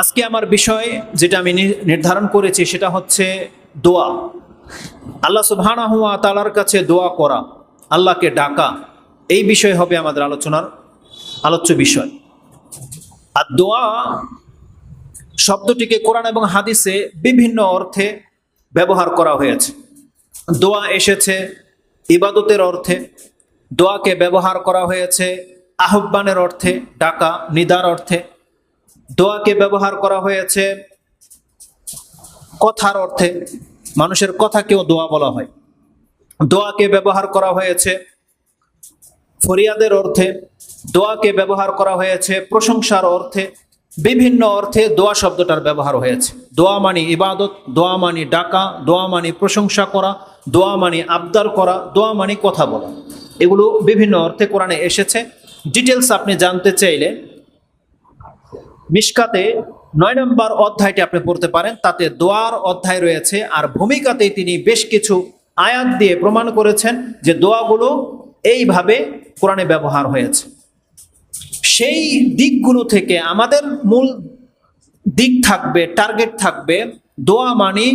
আজকে আমার বিষয় যেটা আমি নির্ধারণ করেছি, সেটা হচ্ছে দোয়া। আল্লাহ সুবহানাহু ওয়া তাআলার কাছে দোয়া করা, আল্লাহকে ডাকা, এই বিষয় হবে আমাদের আলোচনার আলোচ্য বিষয়। আর দোয়া শব্দটিকে কোরআন এবং হাদিসে বিভিন্ন অর্থে ব্যবহার করা হয়েছে। দোয়া এসেছে ইবাদতের অর্থে, দোয়াকে ব্যবহার করা হয়েছে আহ্বানের অর্থে, ডাকা, নিদার অর্থে দোয়াকে ব্যবহার করা হয়েছে। কথার অর্থে মানুষের কথাকেও দোয়া বলা হয়। দোয়াকে ব্যবহার করা হয়েছে। ফরিয়াদের অর্থে দোয়াকে ব্যবহার করা হয়েছে। প্রশংসার অর্থে বিভিন্ন অর্থে দোয়া শব্দটার ব্যবহার হয়েছে। দোয়া মানি ইবাদত, দোয়া মানি ডাকা, দোয়া মানি প্রশংসা করা, দোয়া মানি আবদার করা, দোয়া মানি কথা বলা। এগুলো বিভিন্ন অর্থে কোরআনে এসেছে। ডিটেলস আপনি জানতে চাইলে মিশকাতে নয় নম্বর অধ্যায়টি আপনি পড়তে পারেন, তাতে দোয়ার অধ্যায় রয়েছে, আর ভূমিকাতে তিনি বেশ কিছু আয়াত দিয়ে প্রমাণ করেছেন যে দোয়াগুলো এইভাবে কোরআনে ব্যবহার হয়েছে সেই দিকগুলো থেকে আমাদের মূল দিক থাকবে, টার্গেট থাকবে, দোয়া মানি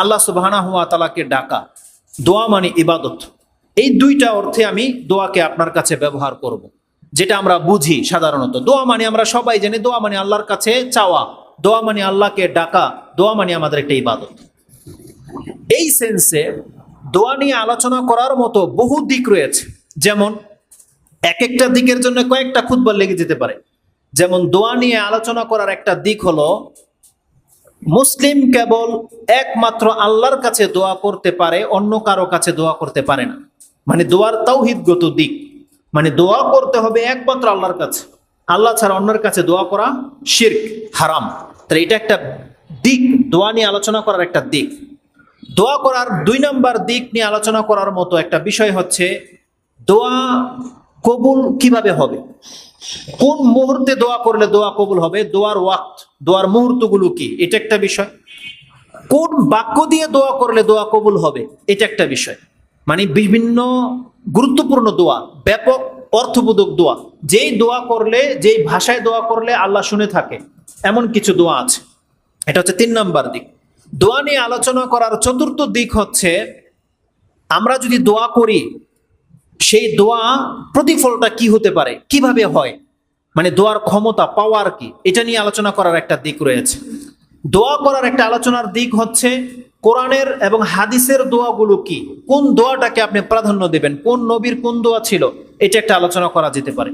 আল্লাহ সুবাহানা হুয়া তালাকে ডাকা, দোয়া মানি ইবাদত এই দুইটা অর্থে আমি দোয়াকে আপনার কাছে ব্যবহার করব। যেটা আমরা বুঝি সাধারণত। দোয়া মানে আমরা সবাই জানি, দোয়া মানে আল্লাহর কাছে চাওয়া। দোয়া মানে আল্লাহকে ডাকা, দোয়া মানে আমাদের একটা ইবাদত। এই সেন্সে দোয়া নিয়ে আলোচনা করার মতো বহু দিক রয়েছে। যেমন, এক একটা দিকের জন্য কয়েকটা খুতবা লেগে যেতে পারে। যেমন, দোয়া নিয়ে আলোচনা করার একটা দিক হলো, মুসলিম কেবল একমাত্র আল্লাহর কাছে দোয়া করতে পারে, অন্য কারও কাছে দোয়া করতে পারে না। মানে দোয়ার তাওহিদগত দিক। মানে দোয়া করতে হবে একমাত্র আল্লাহর কাছে। আল্লাহ ছাড়া অন্যের কাছে দোয়া করা শির্ক, হারাম। তাহলে এটা একটা দিক, দোয়া নিয়ে আলোচনা করার একটা দিক। দোয়া করার দুই নম্বর দিক নিয়ে আলোচনা করার মতো একটা বিষয় হচ্ছে, দোয়া কবুল কীভাবে হবে? কোন মুহূর্তে দোয়া করলে দোয়া কবুল হবে? দোয়ার ওয়াক্ত, দোয়ার মুহূর্তগুলো কি? এটা একটা বিষয়। কোন বাক্য দিয়ে দোয়া করলে দোয়া কবুল হবে? এটা একটা বিষয়। মানে বিভিন্ন গুরুত্বপূর্ণ দোয়া, ব্যাপক অর্থবোধক দোয়া। যেই দোয়া করলে, যেই ভাষায় দোয়া করলে আল্লাহ শুনে থাকে, এমন কিছু দোয়া আছে। এটা হচ্ছে তিন নাম্বার দিক। দোয়া নিয়ে আলোচনা করার চতুর্থ দিক হচ্ছে, আমরা যদি দোয়া করি, সেই দোয়া প্রতিফলটা কি হতে পারে? কীভাবে হয়? মানে দোয়ার ক্ষমতা পাওয়ার কি? এটা নিয়ে আলোচনা করার একটা দিক রয়েছে। দোয়া করার একটা আলোচনার দিক হচ্ছে কোরআনের এবং হাদিসের দোয়াগুলো কি? কোন দোয়াটাকে আপনি প্রাধান্য দেবেন? কোন নবীর কোন দোয়া ছিল? এটা একটা আলোচনা করা যেতে পারে।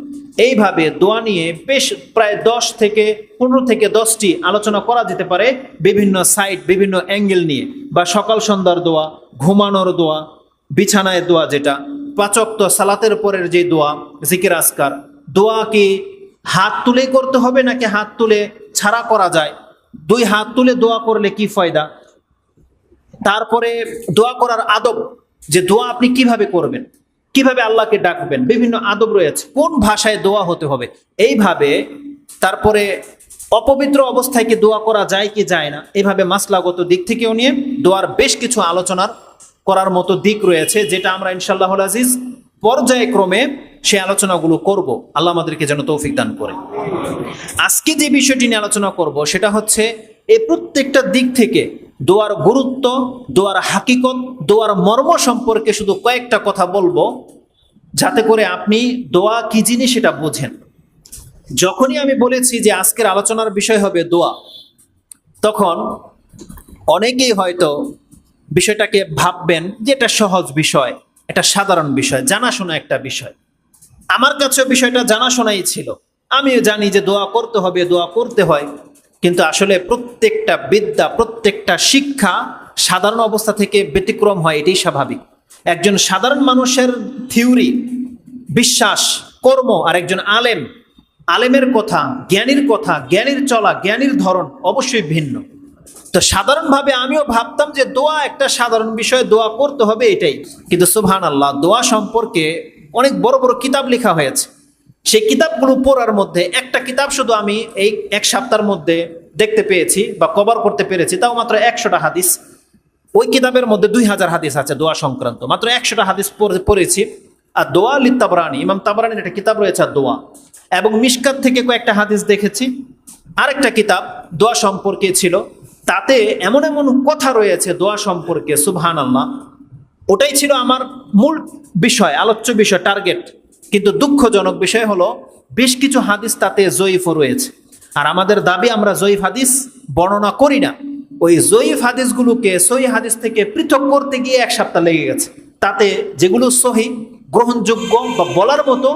এইভাবে দোয়া নিয়ে বেশ প্রায় দশ থেকে পনেরো থেকে দশটি আলোচনা করা যেতে পারে বিভিন্ন সাইট, বিভিন্ন অ্যাঙ্গেল নিয়ে। বা সকাল সন্ধ্যার দোয়া, ঘুমানোর দোয়া, বিছানায় দোয়া যেটা, পাচক্ত সালাতের পরের যে দোয়া, জিকির আসকার দোয়া কি হাত তুলে করতে হবে নাকি হাত তুলে ছাড়া করা যায়? দুই হাত তুলে দোয়া করলে কি ফায়দা? তারপরে দোয়া করার আদব, যে দোয়া আপনি কীভাবে করবেন, কীভাবে আল্লাহকে ডাকবেন, বিভিন্ন আদব রয়েছে, কোন ভাষায় দোয়া হতে হবে, এইভাবে তারপরে অপবিত্র অবস্থায় কি দোয়া করা যায় কি যায় না, এইভাবে মাসলাগত দিক থেকেও নিয়ে দোয়ার বেশ কিছু আলোচনার করার মতো দিক রয়েছে, যেটা আমরা ইনশাল্লাহ আজিজ পর্যায়ক্রমে সে আলোচনাগুলো করব। আল্লাহ আমাদেরকে যেন তৌফিক দান করে। আজকে যে বিষয়টি নিয়ে আলোচনা করব, সেটা হচ্ছে এই প্রত্যেকটা দিক থেকে দোয়ার গুরুত্ব, দোয়ার হাকিকত, দোয়ার মর্ম সম্পর্কে শুধু কয়েকটা কথা বলব, যাতে করে আপনি দোয়া কি জিনিস সেটা বোঝেন। যখনই আমি বলেছি যে আজকের আলোচনার বিষয় হবে দোয়া, তখন অনেকেই হয়তো বিষয়টাকে ভাববেন যে এটা সহজ বিষয়, এটা সাধারণ বিষয়, জানাশোনা একটা বিষয়। আমার কাছেও বিষয়টা জানাশোনাই ছিল। আমিও জানি যে দোয়া করতে হবে, দোয়া করতে হয়। কিন্তু আসলে প্রত্যেকটা বিদ্যা, প্রত্যেকটা শিক্ষা সাধারণ অবস্থা থেকে ব্যতিক্রম হয়, এটাই স্বাভাবিক। একজন সাধারণ মানুষের থিওরি, বিশ্বাস, কর্ম আর একজন আলেম, আলেমের কথা, জ্ঞানীর কথা, জ্ঞানীর চলা, জ্ঞানীর ধরন অবশ্যই ভিন্ন। তো সাধারণভাবে আমিও ভাবতাম যে দোয়া, একটা সাধারণ বিষয় দোয়া করতে হবে এটাই। কিন্তু সুবহান আল্লাহ দোয়া সম্পর্কে অনেক বড় বড় কিতাব লেখা হয়েছে। সেই কিতাবগুলো পড়ার মধ্যে একটা কিতাব শুধু আমি এই এক সপ্তাহের মধ্যে দেখতে পেয়েছি বা কভার করতে পেরেছি, তাও মাত্র একশোটা হাদিস। ওই কিতাবের মধ্যে দুই হাজার হাদিস আছে, দোয়া সংক্রান্ত। মাত্র একশোটা হাদিস পড়ে- পড়েছি। আর দোয়া লি তাবরানি, ইমাম তাবরানির একটা কিতাব রয়েছে, আর দোয়া। এবং মিশকাত থেকে কয়েকটা হাদিস দেখেছি। আরেকটা কিতাব দোয়া সম্পর্কে ছিল। তাতে এমন এমন কথা রয়েছে দোয়া সম্পর্কে সুবহান আল্লাহ ওটাই ছিল আমার মূল বিষয়, আলোচ্য বিষয় টার্গেট কিন্তু দুঃখজনক বিষয় হলো, বেশ কিছু হাদিস তাতে জয়ীফও রয়েছে। আর আমাদের দাবি আমরা জয়ীফ হাদিস বর্ণনা করি না। ওই জয়ীফ হাদিসগুলোকে সহি হাদিস থেকে পৃথক করতে গিয়ে এক সপ্তাহ লেগে গেছে। তাতে যেগুলো সহি, গ্রহণযোগ্য বা বলার মতো,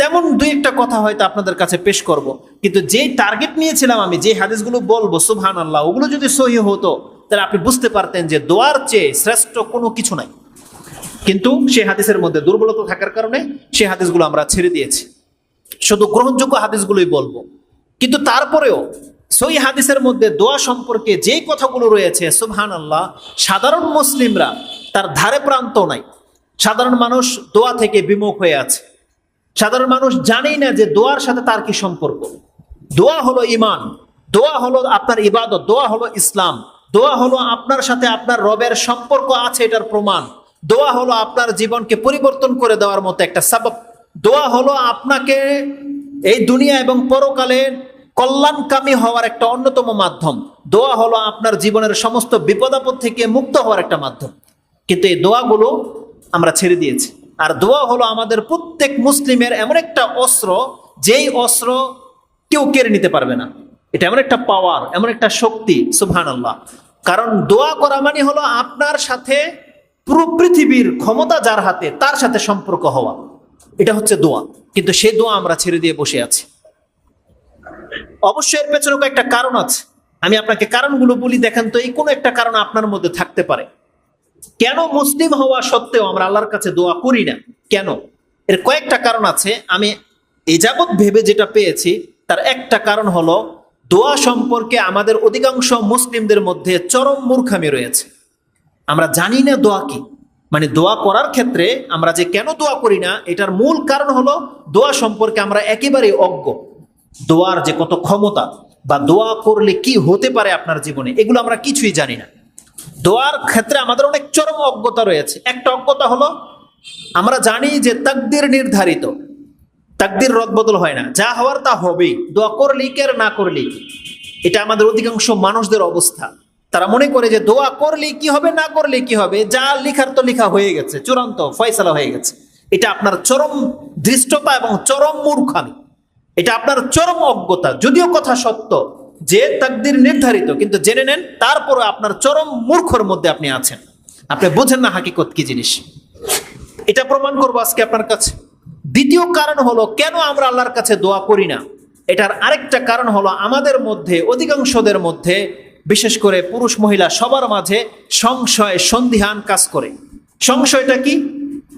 তেমন দুই একটা কথা হয়তো আপনাদের কাছে পেশ করব। কিন্তু যেই টার্গেট নিয়েছিলাম আমি যে হাদিসগুলো বলব সুবহান আল্লাহ ওগুলো যদি সহি হতো, তাহলে আপনি বুঝতে পারতেন যে দোয়ার চেয়ে শ্রেষ্ঠ কোনো কিছু নাই। কিন্তু সেই হাদিসের মধ্যে দুর্বলতা থাকার কারণে সেই হাদিসগুলো আমরা ছেড়ে দিয়েছি। শুধু গ্রহণযোগ্য হাদিসগুলোই বলব। কিন্তু তারপরেও সই হাদিসের মধ্যে দোয়া সম্পর্কে যে কথাগুলো রয়েছে সুবহান আল্লাহ সাধারণ মুসলিমরা তার ধারে প্রান্ত নাই। সাধারণ মানুষ দোয়া থেকে বিমুখ হয়ে আছে। সাধারণ মানুষ জানেই না যে দোয়ার সাথে তার কি সম্পর্ক। দোয়া হলো ইমান দোয়া হলো আপনার ইবাদত, দোয়া হলো ইসলাম, দোয়া হলো আপনার সাথে আপনার রবের সম্পর্ক আছে এটার প্রমাণ। দোয়া হলো আপনার জীবনকে পরিবর্তন করে দেওয়ার মতো একটা সাবব। দোয়া হলো আপনাকে এই দুনিয়া এবং পরকালে কল্যাণকামী হওয়ার একটা অন্যতম মাধ্যম। দোয়া হলো আপনার জীবনের সমস্ত বিপদাপদ থেকে মুক্ত হওয়ার একটা মাধ্যম। কিন্তু এই দোয়াগুলো আমরা ছেড়ে দিয়েছি। আর দোয়া হলো আমাদের প্রত্যেক মুসলিমের এমন একটা অস্ত্র, যেই অস্ত্র কেউ কেড়ে নিতে পারবে না। এটা এমন একটা পাওয়ার এমন একটা শক্তি সুবহান কারণ দোয়া করা মানে হলো আপনার সাথে পুরো পৃথিবীর ক্ষমতা যার হাতে, তার সাথে সম্পর্ক হওয়া। এটা হচ্ছে দোয়া। কিন্তু সে দোয়া আমরা ছেড়ে দিয়ে বসে আছি। অবশ্যই এর পেছনে কয়েকটা কারণ আছে। আমি আপনাকে কারণগুলো বলি, দেখেন তো, এই কোনো একটা কারণ আপনার মধ্যে থাকতে পারে। কেন মুসলিম হওয়া সত্ত্বেও আমরা আল্লাহর কাছে দোয়া করি না? কেন? এর কয়েকটা কারণ আছে। আমি এ যাবৎ ভেবে যেটা পেয়েছি, তার একটা কারণ হলো, দোয়া সম্পর্কে আমাদের অধিকাংশ মুসলিমদের মধ্যে চরম মূর্খামি রয়েছে। আমরা জানি না দোয়া কি। মানে দোয়া করার ক্ষেত্রে আমরা যে কেন দোয়া করি না, এটার মূল কারণ হলো দোয়া সম্পর্কে আমরা একেবারেই অজ্ঞ। দোয়ার যে কত ক্ষমতা বা দোয়া করলে কি হতে পারে আপনার জীবনে, এগুলো আমরা কিছুই জানি না। দোয়ার ক্ষেত্রে আমাদের অনেক চরম অজ্ঞতা রয়েছে। একটা অজ্ঞতা হলো আমরা জানি যে তাকদির নির্ধারিত। তাকদির রদবদল হয় না। যা হওয়ার তা হবেই। দোয়া করলেই কি আর না করলেই এটা আমাদের অধিকাংশ মানুষদের অবস্থা। তারা মনে করে যে দোয়া করলে কি হবে, না করলে কি হবে? যা লিখার তো লিখা হয়ে গেছে, চূড়ান্ত ফয়সালা হয়ে গেছে। এটা আপনার চরম দৃষ্টতা এবং চরম মূর্খামি। এটা আপনার চরম অজ্ঞতা। যদিও কথা সত্য যে তাকদির নির্ধারিত, কিন্তু জেনে নেন তারপরে আপনার চরম মূর্খর মধ্যে আপনি আছেন। আপনি বোঝেন না হাকিকত কি জিনিস। এটা প্রমাণ করব আজকে আপনার কাছে। দ্বিতীয় কারণ হলো, কেন আমরা আল্লাহর কাছে দোয়া করি না? এটার আরেকটা কারণ হলো, আমাদের মধ্যে, অধিকাংশদের মধ্যে বিশেষ করে পুরুষ মহিলা সবার মাঝে সংশয় সন্ধিহান কাজ করে। সংশয়টা কি?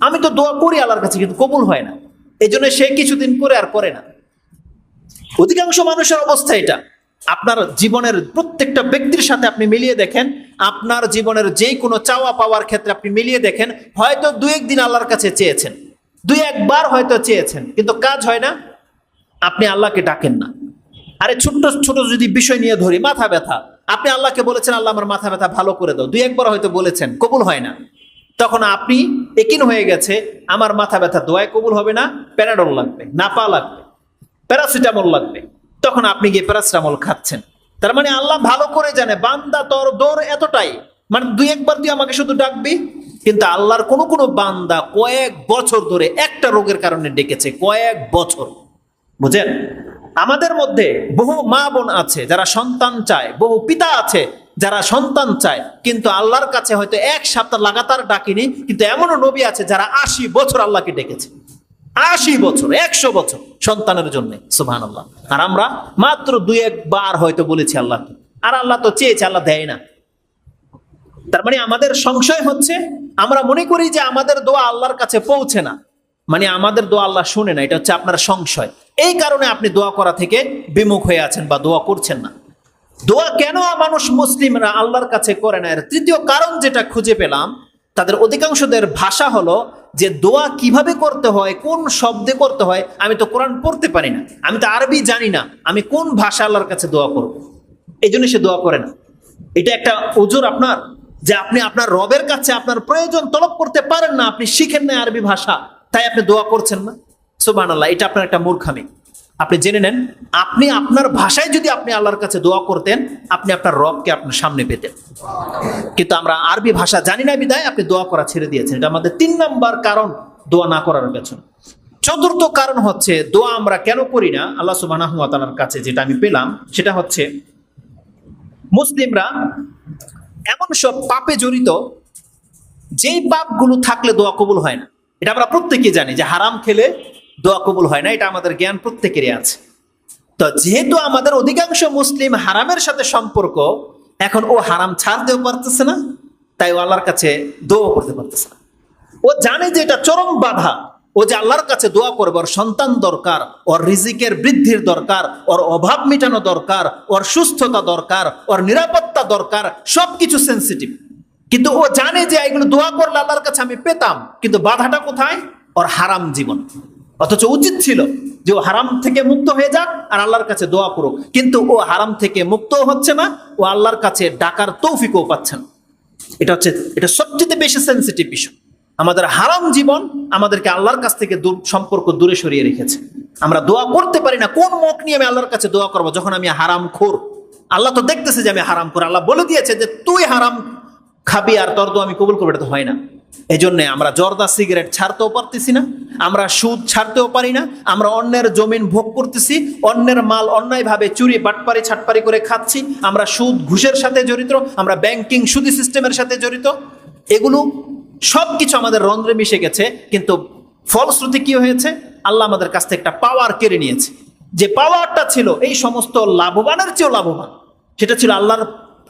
আমি তো দোয়া করি আল্লাহর কাছে, কিন্তু কবুল হয় না। এই জন্য সে কিছুদিন করে আর করে না। অধিকাংশ মানুষের অবস্থা এটা। আপনার জীবনের প্রত্যেকটা ব্যক্তির সাথে আপনি মিলিয়ে দেখেন, আপনার জীবনের যে কোনো চাওয়া পাওয়ার ক্ষেত্রে আপনি মিলিয়ে দেখেন, হয়তো দু একদিন আল্লাহর কাছে চেয়েছেন। দুই একবার হয়তো চেয়েছেন, কিন্তু কাজ হয় না। আপনি আল্লাহকে ডাকেন না। আরে ছোট্ট ছোট যদি বিষয় নিয়ে ধরি, মাথা ব্যথা। আপনি আল্লাহকে বলেছেন, আল্লাহ আমার মাথা ব্যথা ভালো করে দাও। দুই একবার হয়তো বলেছেন, কবুল হয় না। তখন আপনি একিন হয়ে গেছে, আমার মাথা ব্যথা দোয়ায় কবুল হবে না, প্যারাডল লাগবে, নাপা লাগবে, প্যারাসিটামল লাগবে। তখন আপনি গিয়ে প্যারাসিটামল খাচ্ছেন। তার মানে আল্লাহ ভালো করে জানে, বান্দা তোর দৌড় এতটাই। মানে দুই একবার তুই আমাকে শুধু ডাকবি, কিন্তু আল্লাহর কোনো কোনো বান্দা কয়েক বছর ধরে একটা রোগের কারণে ডেকেছে, কয়েক বছর। বুঝেন? আমাদের মধ্যে বহু মা বোন আছে, যারা সন্তান চায়, বহু পিতা আছে যারা সন্তান চায়, কিন্তু আল্লাহর কাছে হয়তো এক সপ্তাহ লাগাতার ডাকিনি, কিন্তু এমনও নবী আছে যারা আশি বছর আল্লাহকে ডেকেছে। আশি বছর, একশো বছর সন্তানের জন্য সুবহান আল্লাহ আর আমরা মাত্র দুই একবার হয়তো বলেছি আল্লাহকে। আর আল্লাহ তো চেয়েছে, আল্লাহ দেয় না। তার মানে আমাদের সংশয় হচ্ছে, আমরা মনে করি যে আমাদের দোয়া আল্লাহর কাছে পৌঁছে না। মানে আমাদের দোয়া আল্লাহ শুনে না, এটা হচ্ছে আপনার সংশয়। এই কারণে আপনি দোয়া করা থেকে বিমুখ হয়ে আছেন বা দোয়া করছেন না। দোয়া কেন মানুষ মুসলিমরা আল্লাহর কাছে করে না? এর তৃতীয় কারণ যেটা খুঁজে পেলাম, তাদের অধিকাংশদের ভাষা হলো যে দোয়া কীভাবে করতে হয়, কোন শব্দে করতে হয়, আমি তো কোরআন পড়তে পারি না, আমি তো আরবি জানি না, আমি কোন ভাষা আল্লাহর কাছে দোয়া করব? এই জন্য সে দোয়া করে না। এটা একটা ওজোর আপনার, যে আপনি আপনার রবের কাছে আপনার প্রয়োজন তলব করতে পারেন না, আপনি শিখেন না আরবি ভাষা। তাই আপনি দোয়া করছেন না? সুবান আল্লাহ এটা আপনার একটা মূর্খামি। আপনি জেনে নেন, আপনি আপনার ভাষায় যদি আপনি আল্লাহর কাছে দোয়া করতেন, আপনি আপনার রবকে আপনার সামনে পেতেন। কিন্তু আমরা আরবি ভাষা জানি না বিদায় আপনি দোয়া করা ছেড়ে দিয়েছেন। এটা আমাদের তিন নম্বর কারণ দোয়া না করার পেছনে। চতুর্থ কারণ হচ্ছে, দোয়া আমরা কেন করি না? আল্লাহ সুবাহ কাছে যেটা আমি পেলাম, সেটা হচ্ছে মুসলিমরা এমন সব পাপে জড়িত, যেই পাপগুলো থাকলে দোয়া কবুল হয় না। এটা আমরা প্রত্যেকেই জানি যে হারাম খেলে দোয়া কবুল হয় না, এটা আমাদের জ্ঞান প্রত্যেকেরই আছে। তো যেহেতু আমাদের অধিকাংশ মুসলিম হারামের সাথে সম্পর্ক, এখন ও হারাম ছাড়তেও পারতেছে না, তাই ও আল্লাহর কাছে দোয়া করতে পারতেছে না। ও জানে যে এটা চরম বাধা, ও যে আল্লাহর কাছে দোয়া করবে, ওর সন্তান দরকার, ওর রিজিকের বৃদ্ধির দরকার, ওর অভাব মেটানো দরকার, ওর সুস্থতা দরকার, ওর নিরাপত্তা দরকার, সবকিছু সেন্সিটিভ কিন্তু ও জানে যে এগুলো দোয়া করলে আল্লাহর কাছে আমি পেতাম, কিন্তু বাধাটা কোথায়? ওর হারাম জীবন। অথচ উচিত ছিল যে ও হারাম থেকে মুক্ত হয়ে যাক আর আল্লাহর কাছে দোয়া করুক। কিন্তু ও হারাম থেকে মুক্ত হচ্ছে না, ও আল্লাহর কাছে ডাকার তৌফিকও পাচ্ছে না। এটা হচ্ছে, এটা সবচেয়ে বেশি সেন্সিটিভ বিষয়। আমাদের হারাম জীবন আমাদেরকে আল্লাহর কাছ থেকে দূর- সম্পর্ক দূরে সরিয়ে রেখেছে। আমরা দোয়া করতে পারি না, কোন মুখ নিয়ে আমি আল্লাহর কাছে দোয়া করব যখন আমি হারাম খোর? আল্লাহ তো দেখতেছে যে আমি হারাম খোর। আল্লাহ বলে দিয়েছে যে তুই হারাম খাবি আর তোর দোয়া আমি কবুল করব, এটা তো হয় না। এই জন্যে আমরা জর্দা সিগারেট ছাড়তেও পারতেছি না, আমরা সুদ ছাড়তেও পারি না, আমরা অন্যের জমিন ভোগ করতেছি, অন্যের মাল অন্যায়ভাবে চুরি, বাটপারি, ছাটপারি করে খাচ্ছি, আমরা সুদ ঘুষের সাথে জড়িত, আমরা ব্যাংকিং সুদি সিস্টেমের সাথে জড়িত, এগুলো সব কিছু আমাদের রন্ধ্রে মিশে গেছে, কিন্তু ফলশ্রুতি কি হয়েছে? আল্লাহ আমাদের কাছ থেকে একটা পাওয়ার কেড়ে নিয়েছে। যে পাওয়ারটা ছিল এই সমস্ত লাভবানের চেয়েও লাভবান, সেটা ছিল আল্লাহর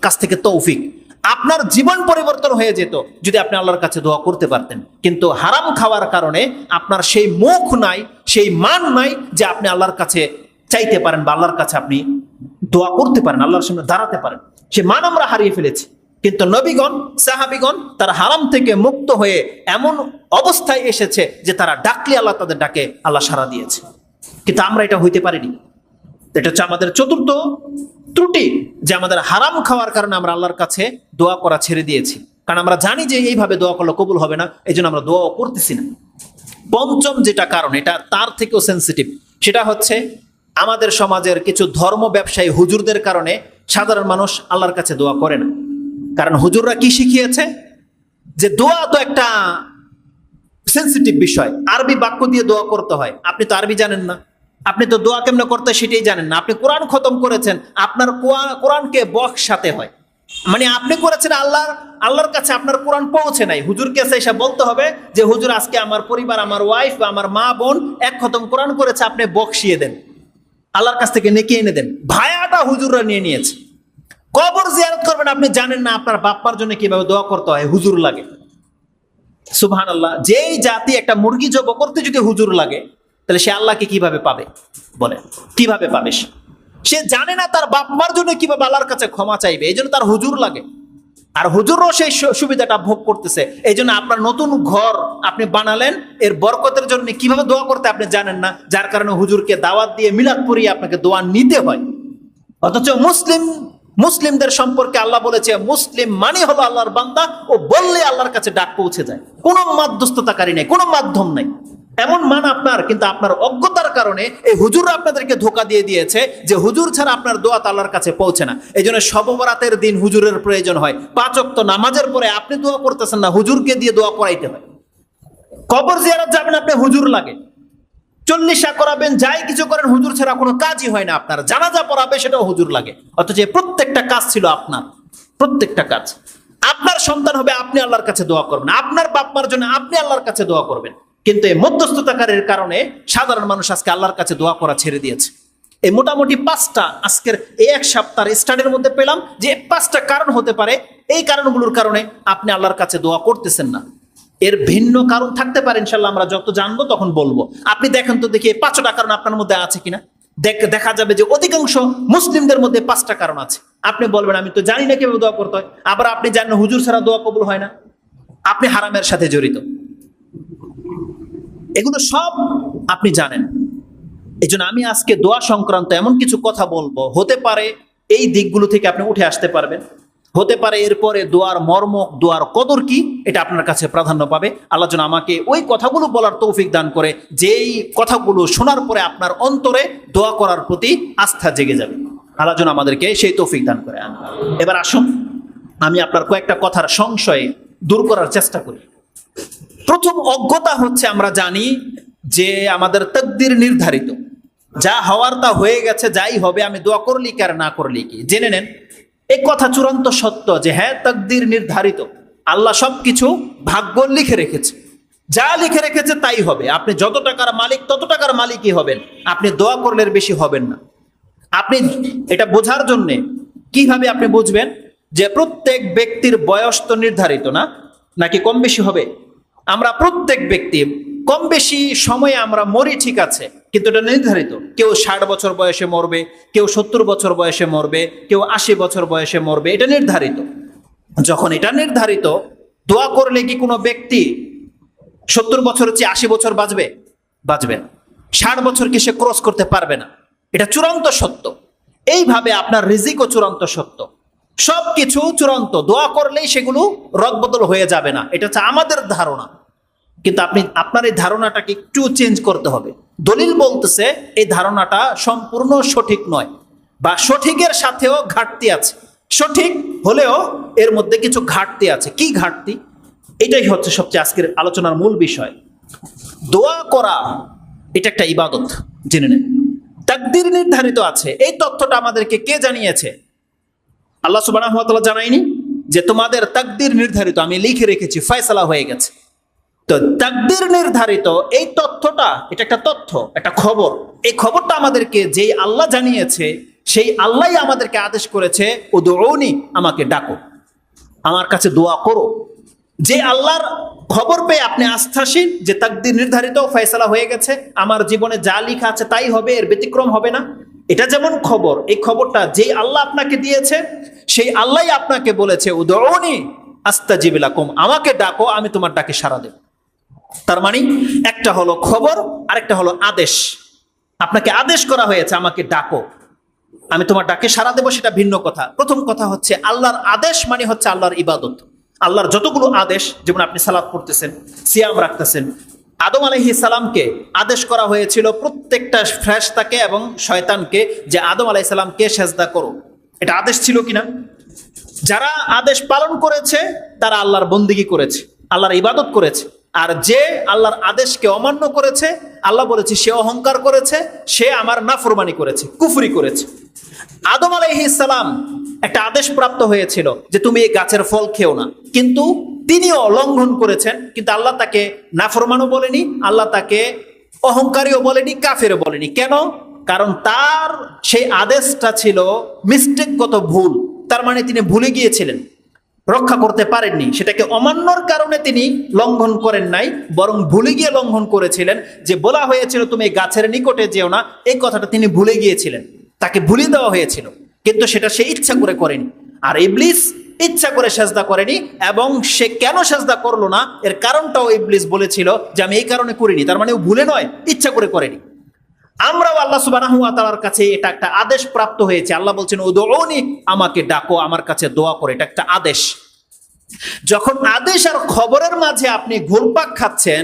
কাছ থেকে তৌফিক। আপনার জীবন পরিবর্তন হয়ে যেত যদি আপনি আল্লাহর কাছে দোয়া করতে পারতেন। কিন্তু হারাম খাওয়ার কারণে আপনার সেই মুখ নাই, সেই মান নাই যে আপনি আল্লাহর কাছে চাইতে পারেন বা আল্লাহর কাছে আপনি দোয়া করতে পারেন, আল্লাহর সামনে দাঁড়াতে পারেন। সে মান আমরা হারিয়ে ফেলেছি। কিন্তু নবীগণ, সাহাবিগণ তারা হারাম থেকে মুক্ত হয়ে এমন অবস্থায় এসেছে যে তারা ডাকলে আল্লাহ তাদের ডাকে, আল্লাহ সারা দিয়েছে। কিন্তু আমরা এটা হইতে পারিনি। এটা হচ্ছে আমাদের চতুর্থ ত্রুটি যে আমাদের হারাম খাওয়ার কারণে আমরা আল্লাহর কাছে দোয়া করা ছেড়ে দিয়েছি। কারণ আমরা জানি যে এইভাবে দোয়া করলে কবুল হবে না এই জন্য আমরা দোয়াও করতেছি না। পঞ্চম যেটা কারণ, এটা তার থেকেও সেন্সিটিভ সেটা হচ্ছে আমাদের সমাজের কিছু ধর্ম ব্যবসায়ী হুজুরদের কারণে সাধারণ মানুষ আল্লাহর কাছে দোয়া করে না। কারণ হুজুররা কি শিখিয়েছে? যে দোয়া তো একটা সেন্সিটিভ বিষয়। আরবি বাক্য দিয়ে দোয়া করতে হয়। আপনি তো আরবি জানেন না। আপনি তো দোয়া কেমনে করতে সেটাই জানেন না। আপনি কোরআন খতম করেছেন, আপনার কোরআনকে সাথে হয়। মানে আপনি করেছেন আল্লাহর আল্লাহর কাছে আপনার কোরআন পৌঁছে নাই। হুজুরকে এসে এসে বলতে হবে যে, হুজুর, আজকে আমার পরিবার, আমার ওয়াইফ বা আমার মা বোন এক খতম কোরআন করেছে, আপনি বকশিয়ে দেন। আল্লাহর কাছ থেকে নেকি এনে দেন। ভায়াটা হুজুররা নিয়ে নিয়েছে। কবর জিয়ারত করবেন আপনি জানেন না, আপনার বাপ্পার জন্য কীভাবে দোয়া করতে হয়, হুজুর লাগে। সুবহান আল্লাহ যেই জাতি একটা মুরগি জব করতে যদি হুজুর লাগে তাহলে সে আল্লাহকে কীভাবে পাবে? বলে কীভাবে পাবে সে? সে জানে না তার বাপ মার জন্য কীভাবে আল্লাহর কাছে ক্ষমা চাইবে, এই তার হুজুর লাগে। আর হুজুরও সেই সুবিধাটা ভোগ করতেছে, এই জন্য আপনার নতুন ঘর আপনি বানালেন, এর বরকতের জন্য কীভাবে দোয়া করতে আপনি জানেন না, যার কারণে হুজুরকে দাওয়াত দিয়ে মিলাদ পরিয়ে আপনাকে দোয়া নিতে হয়। অথচ মুসলিম, মুসলিমদের সম্পর্কে আল্লাহ বলেছে, মুসলিম মানে হলো আল্লাহর বান্দা ও বললে আল্লাহর কাছে ডাক পৌঁছে যায়। কোনো মাধ্যস্থতাকারী নেই, কোনো মাধ্যম নেই। এমন মান আপনার, কিন্তু আপনার অজ্ঞতার কারণে এই হুজুর আপনাদেরকে ধোকা দিয়ে দিয়েছে যে হুজুর ছাড়া আপনার দোয়া তো আল্লাহর কাছে পৌঁছে না। এই জন্য সববরাতের দিন হুজুরের প্রয়োজন হয়। পাঁচ নামাজের পরে আপনি দোয়া করতেছেন না, হুজুরকে দিয়ে দোয়া করাইতে হয়। কবর জিয়ারত যাবেন, আপনি হুজুর লাগে। চল্লিশা করাবেন, যাই কিছু করেন, হুজুর ছাড়া কোনো কাজই হয় না আপনার। জানাজা পড়াবে, সেটাও হুজুর লাগে। অথচ প্রত্যেকটা কাজ ছিল আপনার। প্রত্যেকটা কাজ। আপনার সন্তান হবে, আপনি আল্লাহর কাছে দোয়া করবেন। আপনার বাপমার জন্য আপনি আল্লাহর কাছে দোয়া করবেন। কিন্তু এই মধ্যস্থতাকারের কারণে সাধারণ মানুষ আজকে আল্লাহর কাছে দোয়া করা ছেড়ে দিয়েছে। এই মোটামুটি পাঁচটা আজকের এই এক সপ্তাহের স্টাডির মধ্যে পেলাম যে পাঁচটা কারণ হতে পারে। এই কারণগুলোর কারণে আপনি আল্লাহর কাছে দোয়া করতেছেন না। এর ভিন্ন কারণ থাকতে পারে ইনশাল্লাহ আমরা যত জানব তখন বলব। আপনি দেখেন তো দেখি এই পাঁচটা কারণ আপনার মধ্যে আছে কিনা। দেখ- যাবে যে অধিকাংশ মুসলিমদের মধ্যে পাঁচটা কারণ আছে। আপনি বলবেন, আমি তো জানি না কীভাবে দোয়া করতে হয়। আবার আপনি জানেন হুজুর ছাড়া দোয়া কবুল হয় না। আপনি হারামের সাথে জড়িত। এগুলো সব আপনি জানেন। এই আমি আজকে দোয়া সংক্রান্ত এমন কিছু কথা বলব। হতে পারে এই দিকগুলো থেকে আপনি উঠে আসতে পারবেন। হতে পারে এরপরে দোয়ার মর্ম, দোয়ার কদর কি, এটা আপনার কাছে প্রাধান্য পাবে। আল্লাহ যেন আমাকে ওই কথাগুলো বলার তৌফিক দান করে, যেই কথাগুলো শোনার পরে আপনার অন্তরে দোয়া করার প্রতি আস্থা জেগে যাবে। আল্লাহ যেন আমাদেরকে সেই তৌফিক দান করে এবার আসুন, আমি আপনার কয়েকটা কথার সংশয়ে দূর করার চেষ্টা করি। প্রথম অজ্ঞতা হচ্ছে আমরা জানি যে আমাদের তকদির নির্ধারিত। যা হওয়ার তা হয়ে গেছে, যাই হবে, আমি দোয়া করলি কি আর না করলি কি? জেনে নেন এই কথা চূড়ান্ত সত্য যে হ্যাঁ তকদির নির্ধারিত। আল্লাহ সবকিছু ভাগ্য লিখে রেখেছে। যা লিখে রেখেছে তাই হবে। আপনি যত টাকার মালিক, তত টাকার মালিকই হবেন। আপনি দোয়া করলে বেশি হবেন না। আপনি এটা বোঝার জন্যে কীভাবে আপনি বুঝবেন? যে প্রত্যেক ব্যক্তির বয়স তো নির্ধারিত না নাকি কম বেশি হবে? আমরা প্রত্যেক ব্যক্তি, কম বেশি সময়ে আমরা মরি ঠিক আছে, কিন্তু এটা নির্ধারিত। কেউ ষাট বছর বয়সে মরবে, কেউ সত্তর বছর বয়সে মরবে, কেউ আশি বছর বয়সে মরবে, এটা নির্ধারিত। যখন এটা নির্ধারিত, দোয়া করলে কি কোনো ব্যক্তি সত্তর বছর চেয়ে আশি বছর বাঁচবে? বাঁচবে না। ষাট বছর কি সে ক্রস করতে পারবে না? এটা চূড়ান্ত সত্য। এইভাবে আপনার রিজিকও চূড়ান্ত সত্য। সব কিছু চূড়ান্ত। দোয়া করলেই সেগুলো রদবদল হয়ে যাবে না। এটা হচ্ছে আমাদের ধারণা। কিন্তু আপনি, আপনার এই ধারণাটাকে একটু চেঞ্জ করতে হবে। দলিল বলতেছে, এই ধারণাটা সম্পূর্ণ সঠিক নয় বা সঠিকের সাথেও ঘাটতি আছে। সঠিক হলেও এর মধ্যে কিছু ঘাটতি আছে। কি ঘাটতি? এটাই হচ্ছে সবচেয়ে আজকের আলোচনার মূল বিষয়। দোয়া করা, এটা একটা ইবাদত। জেনে নেন। তাকদির নির্ধারিত আছে। এই তথ্যটা আমাদেরকে কে জানিয়েছে? আল্লাহ সুবাহ জানায়নি যে তোমাদের তাকদির নির্ধারিত, আমি লিখে রেখেছি, ফয়সালা হয়ে গেছে। তো তাকদির নির্ধারিত, এই তথ্যটা, এটা একটা তথ্য, একটা খবর। এই খবরটা আমাদেরকে যেই আল্লাহ জানিয়েছে, সেই আল্লাহই আমাদেরকে আদেশ করেছে ও দৌড়নি আমাকে ডাকো। আমার কাছে দোয়া করো। যে আল্লাহর খবর পেয়ে আপনি আস্থাসীন, যে তাকদির নির্ধারিত, ফয়সালা হয়ে গেছে, আমার জীবনে যা লেখা আছে তাই হবে, এর ব্যতিক্রম হবে না। এটা যেমন খবর, এই খবরটা যেই আল্লাহ আপনাকে দিয়েছে, সেই আল্লাহই আপনাকে বলেছে উদরণী আস্তাজিবিলা কম আমাকে ডাকো, আমি তোমার ডাকে সারা দেব। তার মানে একটা হলো খবর, আরেকটা হলো আদেশ। আপনাকে আদেশ করা হয়েছে, আমাকে ডাকো, আমি তোমার ডাকে সারা দেবো। সেটা ভিন্ন কথা। প্রথম কথা হচ্ছে, আল্লাহর আদেশ মানে হচ্ছে আল্লাহর ইবাদত। আল্লাহর যতগুলো আদেশ, যেমন আপনি সালাদ করতেছেন সিয়াম রাখতেছেন আদম আলহি সালামকে আদেশ করা হয়েছিল প্রত্যেকটা ফ্রেশতাকে এবং শয়তানকে যে আদম আলাহি সালামকে সেজদা করো। এটা আদেশ ছিল কিনা? যারা আদেশ পালন করেছে, তারা আল্লাহর বন্দিগি করেছে, আল্লাহর ইবাদত করেছে। আর যে আল্লাহর আদেশকে অমান্য করেছে, আল্লাহ বলেছে, সে অহংকার করেছে, সে আমার নাফরমানি করেছে, কুফরি করেছে। আদম আলাইহি সালাম একটা আদেশ প্রাপ্ত হয়েছিল যে তুমি এই গাছের ফল খেও না। কিন্তু তিনিও লঙ্ঘন করেছেন, কিন্তু আল্লাহ তাকে নাফরমানও বলেনি, আল্লাহ তাকে অহংকারীও বলেনি, কাফেরও বলেনি। কেন? কারণ তার সেই আদেশটা ছিল মিস্টেকগত ভুল। তার মানে তিনি ভুলে গিয়েছিলেন, রক্ষা করতে পারেননি। সেটাকে অমান্যর কারণে তিনি লঙ্ঘন করেন নাই, বরং ভুলে গিয়ে লঙ্ঘন করেছিলেন যে বলা হয়েছিল, তুমি গাছের নিকটে যেও না। এই কথাটা তিনি ভুলে গিয়েছিলেন। তাকে ভুলে দেওয়া হয়েছিল, কিন্তু সেটা সে ইচ্ছা করে করেনি। আর ইবলিস ইচ্ছা করে সেজদা করেনি এবং সে কেন সেজদা করল না? এর কারণটাও ইবলিস বলেছিল যে আমি এই কারণে করিনি। তার মানে ও ভুলে নয়, ইচ্ছা করে করেনি। আমরাও আল্লাহ সুবাহ তালার কাছে এটা একটা আদেশ প্রাপ্ত হয়েছে। আল্লাহ বলছেন উদৌনি আমাকে ডাকো, আমার কাছে দোয়া করে। এটা একটা আদেশ। যখন আদেশ আর খবরের মাঝে আপনি ঘুরপাক খাচ্ছেন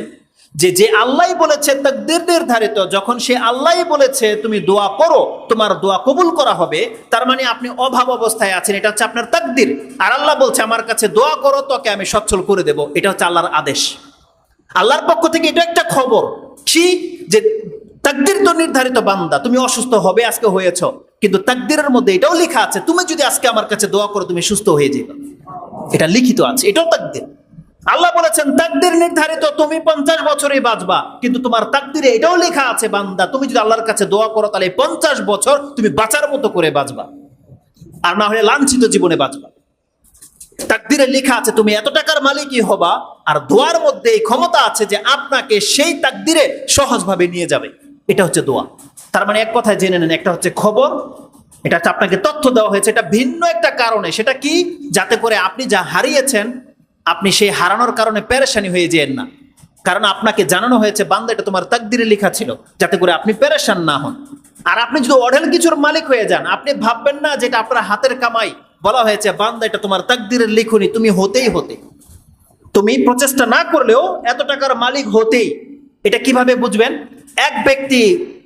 যে যে আল্লাহ বলেছে তাকদির নির্ধারিত, যখন সে আল্লাহ বলেছে তুমি দোয়া করো, তোমার দোয়া কবুল করা হবে, তার মানে আপনি অভাব অবস্থায় আছেন, এটা হচ্ছে আপনার তাকদির। আর আল্লাহ বলছে, আমার কাছে দোয়া করো, তোকে আমি সচ্ছল করে দেব। এটা হচ্ছে আল্লাহর আদেশ। আল্লাহর পক্ষ থেকে এটা একটা খবর। কি? যে তাকদির তো নির্ধারিত বান্দা, তুমি অসুস্থ হবে, আজকে হয়েছ। কিন্তু তাকদিরের মধ্যে এটাও লেখা আছে, তুমি যদি আজকে আমার কাছে দোয়া করো, তুমি সুস্থ হয়ে যাবে। এটা লিখিত আছে, এটাও তাকদির। আল্লাহ বলেছেন, তাকদির নির্ধারিত, তুমি পঞ্চাশ বছরই বাঁচবা। কিন্তু তোমার তাকদিরে এটাও লেখা আছে, বান্দা, তুমি যদি আল্লাহর কাছে দোয়া করো, তাহলে পঞ্চাশ বছর তুমি বাঁচার মতো করে বাঁচবা। আর না হলে লাঞ্ছিত জীবনে বাঁচবা। তাকদিরে লেখা আছে, তুমি এত টাকার মালিকই হবা, আর দোয়ার মধ্যে এই ক্ষমতা আছে যে আপনাকে সেই তাকদিরে সহজভাবে নিয়ে যাবে। এটা হচ্ছে দোয়া। তার মানে এক কথায় জেনে নেন, একটা হচ্ছে খবর, এটা হচ্ছে আপনাকে তথ্য দেওয়া হয়েছে, এটা ভিন্ন একটা কারণে। সেটা কি? যাতে করে আপনি যা হারিয়েছেন আপনি সেই হারানোর কারণে পেরেশানি হয়ে যেন না। কারণ আপনাকে জানানো হয়েছে, বান্দা, এটা তোমার তাকদিরে লেখা ছিল, যাতে করে আপনি পেরেশান না হন। আর আপনি যদি অঢেল কিছুর মালিক হয়ে যান, আপনি ভাববেন না যেটা আপনার হাতের কামাই। বলা হয়েছে, বান্দা, এটা তোমার তাকদিরের লিখুনি, তুমি হতেই হতে। তুমি প্রচেষ্টা না করলেও এত টাকার মালিক হতেই। এটা কীভাবে বুঝবেন? এক ব্যক্তি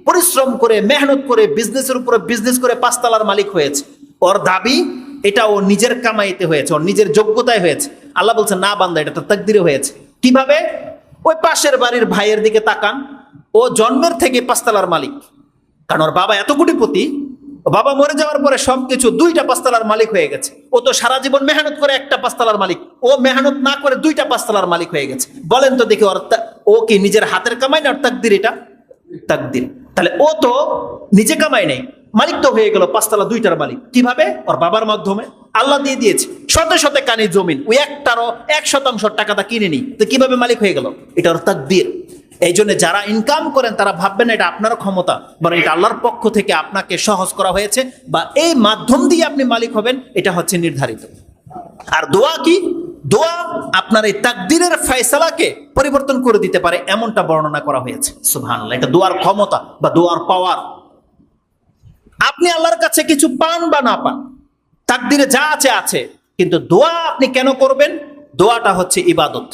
পরিশ্রম করে, মেহনত করে বিজনেসের উপরে বিজনেস করে পাঁচতলার মালিক হয়েছে। ওর দাবি এটা ও নিজের কামাইতে হয়েছে, ওর নিজের যোগ্যতায় হয়েছে। আল্লাহ বলছে, না বান্দা, এটা তো তাকদিরে হয়েছে। কীভাবে? ওই পাশের বাড়ির ভাইয়ের দিকে তাকান। ও জন্মের থেকে পাঁচতলার মালিক। কারণ ওর বাবা এত কোটিপতি বাবা মরে যাওয়ার পরে সবকিছু দুইটা পাঁচতলার মালিক হয়ে গেছে। ও তো সারা জীবন মেহনত করে একটা পাঁচতলার মালিক। ও মেহনত না করে দুইটা পাঁচতলার মালিক হয়ে গেছে। বলেন তো দেখি ওর ও কি নিজের হাতের কামাই না ওর তাকদির এটা? তাকদির। তাহলে ও তো নিজে কামাই নেই। মালিক তো হয়ে গেল, পাঁচতলা দুইটার মালিক। কীভাবে? ওর বাবার মাধ্যমে। আল্লাহ দিয়ে দিয়েছে। শতে শতে কানি জমিন। ওই একটারও এক শতাংশ টাকাটা কিনে নি। তো কীভাবে মালিক হয়ে গেল? এটা ওর তাকদির। এই জন্য যারা ইনকাম করেন, তারা ভাববেন এটা আপনার ক্ষমতা, বরং এটা আল্লাহর পক্ষ থেকে আপনাকে সহজ করা হয়েছে বা এই মাধ্যম দিয়ে আপনি মালিক হবেন, এটা হচ্ছে নির্ধারিত। আর দোয়া কি? দোয়া আপনার এই তাকদিরের ফয়সালাকে পরিবর্তন করে দিতে পারে, এমনটা বর্ণনা করা হয়েছে। সুবহানাল্লাহ, এটা দোয়ার ক্ষমতা বা দোয়ার পাওয়ার আপনি আল্লাহর কাছে কিছু পান বা না পান তাকদিরে যা আছে আছে কিন্তু দোয়া আপনি কেন করবেন দোয়াটা হচ্ছে ইবাদত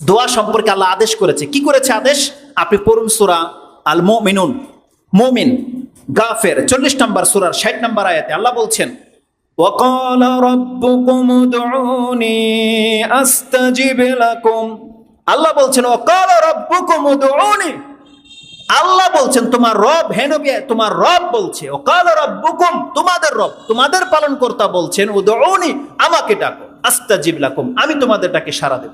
দোয়া সম্পর্কে আল্লাহ আদেশ করেছে কি করেছে আদেশ আপনি পড়ুন সুরা আল মোমিনুন মোমিন গাফের চল্লিশ নম্বর সুরার ষাট নম্বর আয়াতে আল্লাহ বলছেন وقال ربكم ادعوني استجب لكم আল্লাহ বলছেন وقال ربكم ادعوني আল্লাহ বলছেন, তোমার রব হে নবী, তোমার রব বলছে ও কাল রব্বুকুম, তোমাদের রব, তোমাদের পালন কর্তা বলছেন, উদউনি, আমাকে ডাকো, আস্তাজিব লাকুম, আমি তোমাদের ডাকে সাড়া দেব।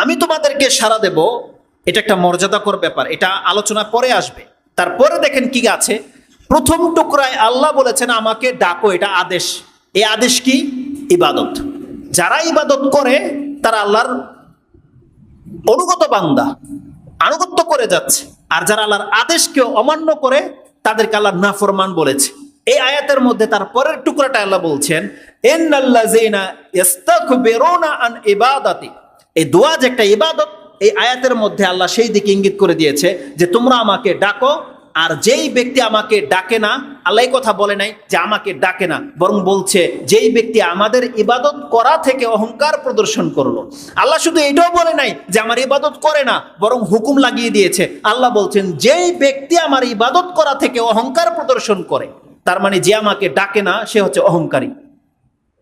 আমি তোমাদেরকে সাড়া দেব, এটা একটা মর্যাদাকর ব্যাপার, এটা আলোচনা পরে আসবে। তারপরে দেখেন কি আছে, প্রথম টুকরায় আল্লাহ বলেছেন, আমাকে ডাকো, এটা আদেশ। এই আদেশ কি? ইবাদত। যারা ইবাদত করে, তারা আল্লাহর অনুগত বান্দা। আনুগত্য করে যাচ্ছে। আর যারা আল্লাহর আদেশকে অমান্য করে, তাদেরকে আল্লাহ নাফরমান বলেছে। এই আয়াতের মধ্যে তার পরের টুকরাটা আল্লাহ বলছেন আন এই একটা এই আয়াতের মধ্যে আল্লাহ সেই দিকে ইঙ্গিত করে দিয়েছে যে তোমরা আমাকে ডাকো আর যেই ব্যক্তি আমাকে ডাকে না, আল্লাহ কথা বলে নাই যে আমাকে ডাকে না, বরং বলছে, যেই ব্যক্তি আমাদের ইবাদত করা থেকে অহংকার প্রদর্শন করল। আল্লাহ শুধু এটাও বলে নাই যে আমার ইবাদত করে না, বরং হুকুম লাগিয়ে দিয়েছে। আল্লাহ বলছেন, যেই ব্যক্তি আমার ইবাদত করা থেকে অহংকার প্রদর্শন করে, তার মানে যে আমাকে ডাকে না, সে হচ্ছে অহংকারী।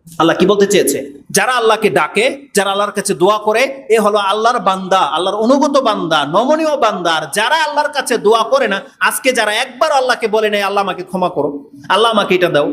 আল্লাহ কি বলতে চেয়েছে? যারা আল্লাহকে ডাকে, যারা আল্লাহর কাছে দোয়া করে, এ হলো আল্লাহর বান্দা, আল্লাহর অনুগত বান্দা, নমনীয় বান্দা। আর যারা আল্লাহর কাছে দোয়া করে না, আজকে যারা একবার আল্লাহকে বলে নেয় আল্লাহ আমাকে ক্ষমা করো আল্লাহ আমাকে এটা দাও।